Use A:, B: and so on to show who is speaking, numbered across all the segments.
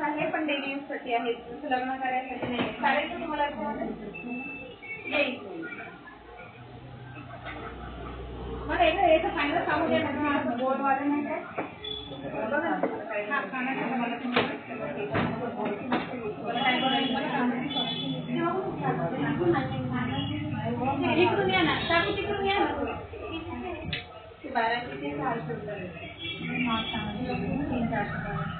A: आहे पण daily use साठी आहे. लग्न कार्यासाठी नाही? आहे. तुम्हाला याच्यामध्ये? येईल. मला याचं फायनल सांगू द्या ना. गोल वाला नाही काय बघा ना तुम्हाला. हा, तुम्हाला तुम्ही मला बघायचं इकडून या ना. काकू तिकडून या ना. बाराशे ते सहाशे रुपये. आणि यामध्ये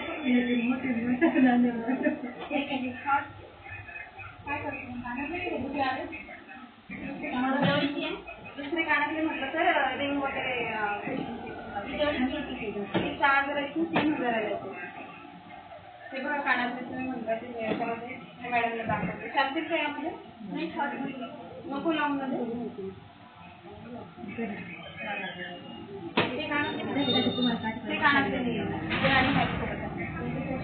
A: दुसरे कानातले म्हटलं तर रिंग वगैरे ते चार हजाराची तीन हजार ते बघा कानातले तुम्ही म्हणता ते याच्यामध्ये मॅडमला दाखवते चालतील काय यामध्ये नाही. नको लावून ते कानातले ते कानातले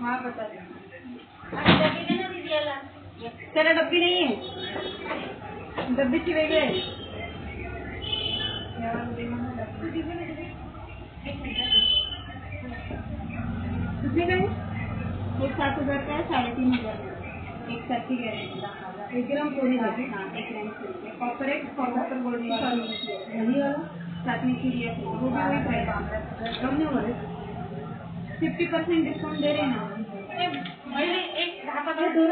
A: हाँ बता त्याला डब्बी नाही आहे डब्बीची वेगळी आहे किती नाही? एक सात हज़ार का है साडेतीन हज़ार। एक सात की गॅरंटी एक ग्राम कोणी जाते हाँ एक ग्राम कॉपर एक कॉपर पर गोल्ड की वाला। साथ में की वो भी वही प्राइस कम नहीं हो रहे फिफ्टी परसेंट डिस्काउंट दे रहे हैं। ना एक दहा पंधरा दोन